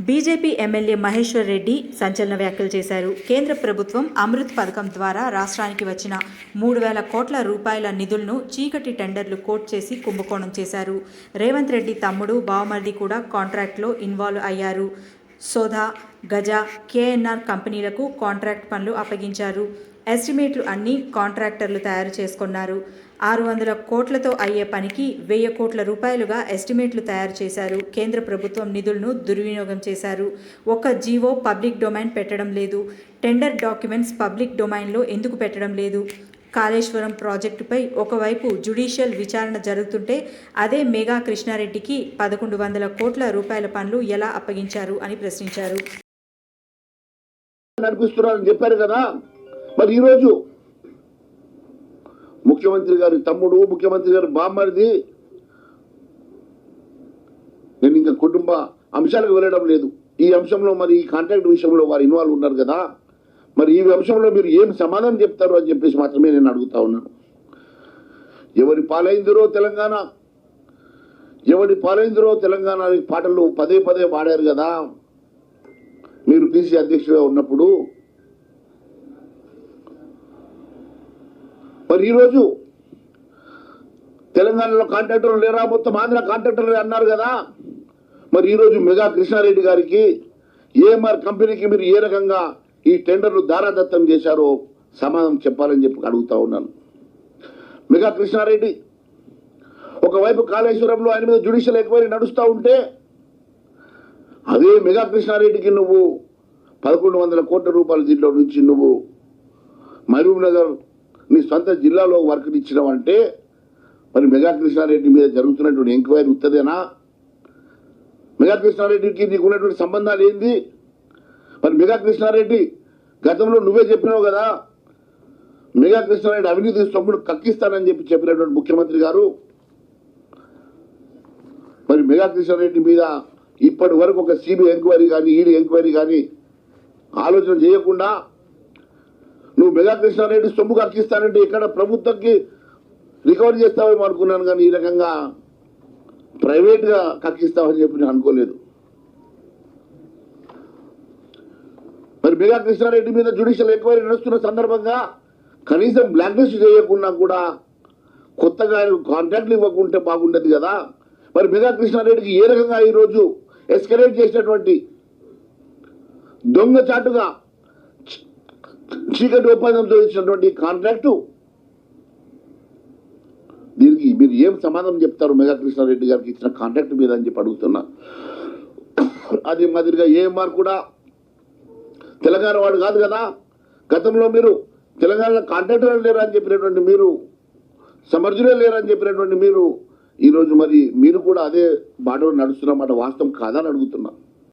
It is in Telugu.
బీజేపీ ఎమ్మెల్యే మహేశ్వర్ రెడ్డి సంచలన వ్యాఖ్యలు చేశారు. కేంద్ర ప్రభుత్వం అమృత్ పథకం ద్వారా రాష్ట్రానికి వచ్చిన మూడు వేల కోట్ల రూపాయల నిధులను చీకటి టెండర్లు కోట్ చేసి కుంభకోణం చేశారు. రేవంత్ రెడ్డి తమ్ముడు బావమర్ది కూడా కాంట్రాక్ట్లో ఇన్వాల్వ్ అయ్యారు. సోధా గజ కేఎన్ఆర్ కంపెనీలకు కాంట్రాక్ట్ పనులు అప్పగించారు. ఎస్టిమేట్లు అన్ని కాంట్రాక్టర్లు తయారు చేసుకున్నారు. ఆరు వందల కోట్లతో అయ్యే పనికి వెయ్యి కోట్ల రూపాయలుగా ఎస్టిమేట్లు తయారు చేశారు. కేంద్ర ప్రభుత్వం నిధులను దుర్వినియోగం చేశారు. ఒక్క జీవో పబ్లిక్ డొమైన్ పెట్టడం లేదు. టెండర్ డాక్యుమెంట్స్ పబ్లిక్ డొమైన్లో ఎందుకు పెట్టడం లేదు? కాళేశ్వరం ప్రాజెక్టుపై ఒకవైపు జుడిషియల్ విచారణ జరుగుతుంటే అదే మేఘా కృష్ణారెడ్డికి పదకొండు వందల కోట్ల రూపాయల పనులు ఎలా అప్పగించారు అని ప్రశ్నించారు. నడిపిస్తున్నారని చెప్పారు కదా. మరి ఈరోజు ముఖ్యమంత్రి గారి తమ్ముడు ముఖ్యమంత్రి గారి బామ్మరిది నేను ఇంకా కుటుంబ అంశాలకు వెళ్ళడం లేదు. ఈ అంశంలో మరి ఈ కాంట్రాక్ట్ విషయంలో వారు ఇన్వాల్వ్ ఉన్నారు కదా. మరి ఈ అంశంలో మీరు ఏం సమాధానం చెప్తారు అని చెప్పేసి మాత్రమే నేను అడుగుతా ఉన్నాను. ఎవరి పాలైందిరో తెలంగాణ? ఎవరి పాలైందిరో తెలంగాణ పాటలు పదే పదే పాడారు కదా. మీరు పీసీ అధ్యక్షుడిగా ఉన్నప్పుడు మరి ఈరోజు తెలంగాణలో కాంట్రాక్టర్లు లేరా? మొత్తం ఆంధ్ర కాంట్రాక్టర్లు అన్నారు కదా. మరి ఈరోజు మెగా కృష్ణారెడ్డి గారికి ఏఎంఆర్ కంపెనీకి మీరు ఏ రకంగా ఈ టెండర్లు దారాదత్తం చేశారో సమాధానం చెప్పాలని చెప్పి అడుగుతా ఉన్నాను. మెగా కృష్ణారెడ్డి ఒకవైపు కాళేశ్వరంలో ఆయన మీద జ్యుడిషియల్ ఎంక్వైరీ నడుస్తూ ఉంటే అదే మెగా కృష్ణారెడ్డికి నువ్వు పదకొండు వందల కోట్ల రూపాయల దీంట్లో నుంచి నువ్వు మహబూబ్ నగర్ నీ సొంత జిల్లాలో వర్క్ ఇచ్చినావంటే మరి మెగా కృష్ణారెడ్డి మీద జరుగుతున్నటువంటి ఎంక్వైరీ ఉత్తదేనా? మెగా కృష్ణారెడ్డికి నీకు ఉన్నటువంటి సంబంధాలు ఏంది? మరి మెగా కృష్ణారెడ్డి గతంలో నువ్వే చెప్పినావు కదా మెగా కృష్ణారెడ్డి అవినీతి సొమ్ముడు కక్కిస్తానని చెప్పి చెప్పినటువంటి ముఖ్యమంత్రి గారు. మరి మెగా కృష్ణారెడ్డి మీద ఇప్పటి వరకు ఒక సిబిఐ ఎంక్వైరీ కానీ ఈడీ ఎంక్వైరీ కానీ ఆలోచన చేయకుండా నువ్వు మెగా కృష్ణారెడ్డి సొమ్ము కక్కిస్తానంటే ఇక్కడ ప్రభుత్వంకి రికవరీ చేస్తావేమో అనుకున్నాను కానీ ఈ రకంగా ప్రైవేట్గా కక్కిస్తావని చెప్పి నేను అనుకోలేదు. మరి మెగా కృష్ణారెడ్డి మీద జ్యుడిషియల్ ఎంక్వైరీ నడుస్తున్న సందర్భంగా కనీసం బ్లాక్ లిస్ట్ చేయకుండా కూడా కొత్తగా కాంట్రాక్ట్లు ఇవ్వకుంటే బాగుండదు కదా. మరి మెగా కృష్ణారెడ్డికి ఏ రకంగా ఈరోజు ఎస్కలేట్ చేసినటువంటి దొంగచాటుగా చీకటి ఒప్పందంతో ఇచ్చినటువంటి కాంట్రాక్టు దీనికి మీరు ఏం సమాధానం చెప్తారు మెగా కృష్ణారెడ్డి గారికి ఇచ్చిన కాంట్రాక్ట్ మీద అని చెప్పి అడుగుతున్నా. అదే మాదిరిగా ఏఎంఆర్ కూడా తెలంగాణ వాడు కాదు కదా. గతంలో మీరు తెలంగాణలో కాంట్రాక్టర్ లేరని అని చెప్పినటువంటి మీరు సమర్థులే లేరని చెప్పినటువంటి మీరు ఈరోజు మరి మీరు కూడా అదే బాటలో నడుస్తున్నమాట వాస్తవం కాదని అడుగుతున్నాను.